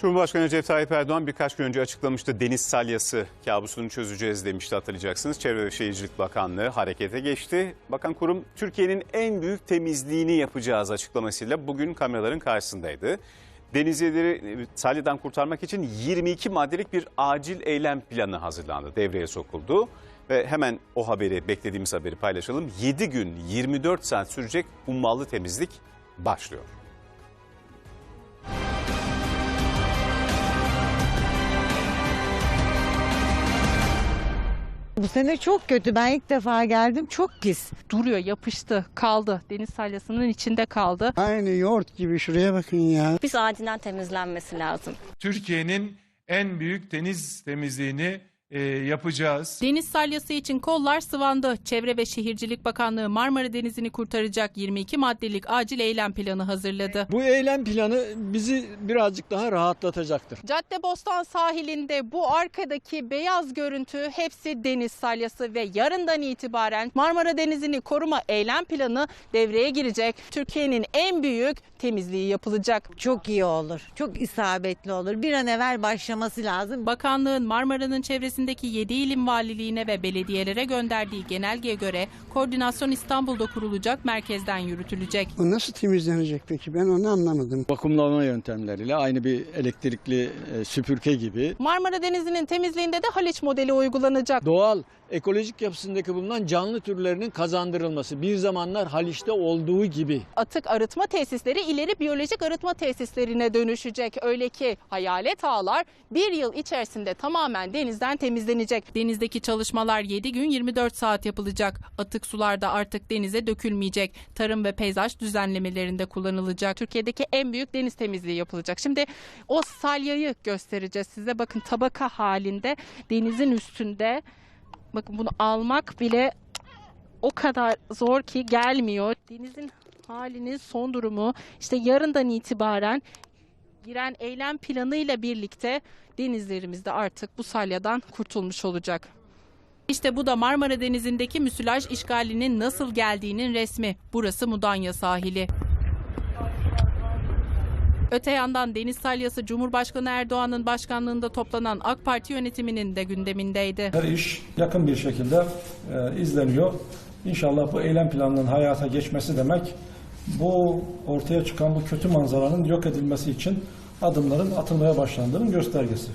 Cumhurbaşkanı Recep Tayyip Erdoğan birkaç gün önce açıklamıştı. Deniz salyası kabusunu çözeceğiz demişti hatırlayacaksınız. Çevre ve Şehircilik Bakanlığı harekete geçti. Bakan kurum Türkiye'nin en büyük temizliğini yapacağız açıklamasıyla bugün kameraların karşısındaydı. Denizlileri e, salyadan kurtarmak için 22 maddelik bir acil eylem planı hazırlandı. Devreye sokuldu ve hemen o haberi beklediğimiz haberi paylaşalım. 7 gün 24 saat sürecek ummalı temizlik başlıyor. Bu sene çok kötü. Ben ilk defa geldim. Çok pis. duruyor, yapıştı, kaldı. Deniz salyasının içinde kaldı. Aynı yoğurt gibi şuraya bakın ya. Biz acilen temizlenmesi lazım. Türkiye'nin en büyük deniz temizliğini e, yapacağız. Deniz salyası için kollar sıvandı. Çevre ve Şehircilik Bakanlığı Marmara Denizi'ni kurtaracak 22 maddelik acil eylem planı hazırladı. Bu eylem planı bizi birazcık daha rahatlatacaktır. Caddebostan sahilinde bu arkadaki beyaz görüntü hepsi deniz salyası ve yarından itibaren Marmara Denizi'ni koruma eylem planı devreye girecek. Türkiye'nin en büyük temizliği yapılacak. Çok iyi olur. Çok isabetli olur. Bir an evvel başlaması lazım. Bakanlığın Marmara'nın çevresindeki 7 ilim valiliğine ve belediyelere gönderdiği genelgeye göre koordinasyon İstanbul'da kurulacak merkezden yürütülecek. Bu nasıl temizlenecek peki? Ben onu anlamadım. Vakumlama yöntemleriyle aynı bir elektrikli e, süpürge gibi Marmara Denizi'nin temizliğinde de Haliç modeli uygulanacak. doğal ekolojik yapısındaki bulunan canlı türlerinin kazandırılması bir zamanlar Haliç'te olduğu gibi Atık arıtma tesisleri ileri biyolojik arıtma tesislerine dönüşecek. Öyle ki hayalet ağlar bir yıl içerisinde tamamen denizden temizlenecek. Denizdeki çalışmalar 7 gün 24 saat yapılacak. Atık sular da artık denize dökülmeyecek. Tarım ve peyzaj düzenlemelerinde kullanılacak. Türkiye'deki en büyük deniz temizliği yapılacak. Şimdi o salyayı göstereceğiz size. Bakın tabaka halinde denizin üstünde. Bakın bunu almak bile o kadar zor ki gelmiyor. Denizin halinin son durumu işte yarından itibaren giren eylem planıyla birlikte denizlerimizde artık bu salyadan kurtulmuş olacak. İşte bu da Marmara Denizi'ndeki müsilaj işgalinin nasıl geldiğinin resmi. Burası Mudanya sahili. Öte yandan deniz salyası Cumhurbaşkanı Erdoğan'ın başkanlığında toplanan AK Parti yönetiminin de gündemindeydi. Her iş yakın bir şekilde e, izleniyor. İnşallah bu eylem planının hayata geçmesi demek bu ortaya çıkan bu kötü manzaranın yok edilmesi için adımların atılmaya başlandığının göstergesi.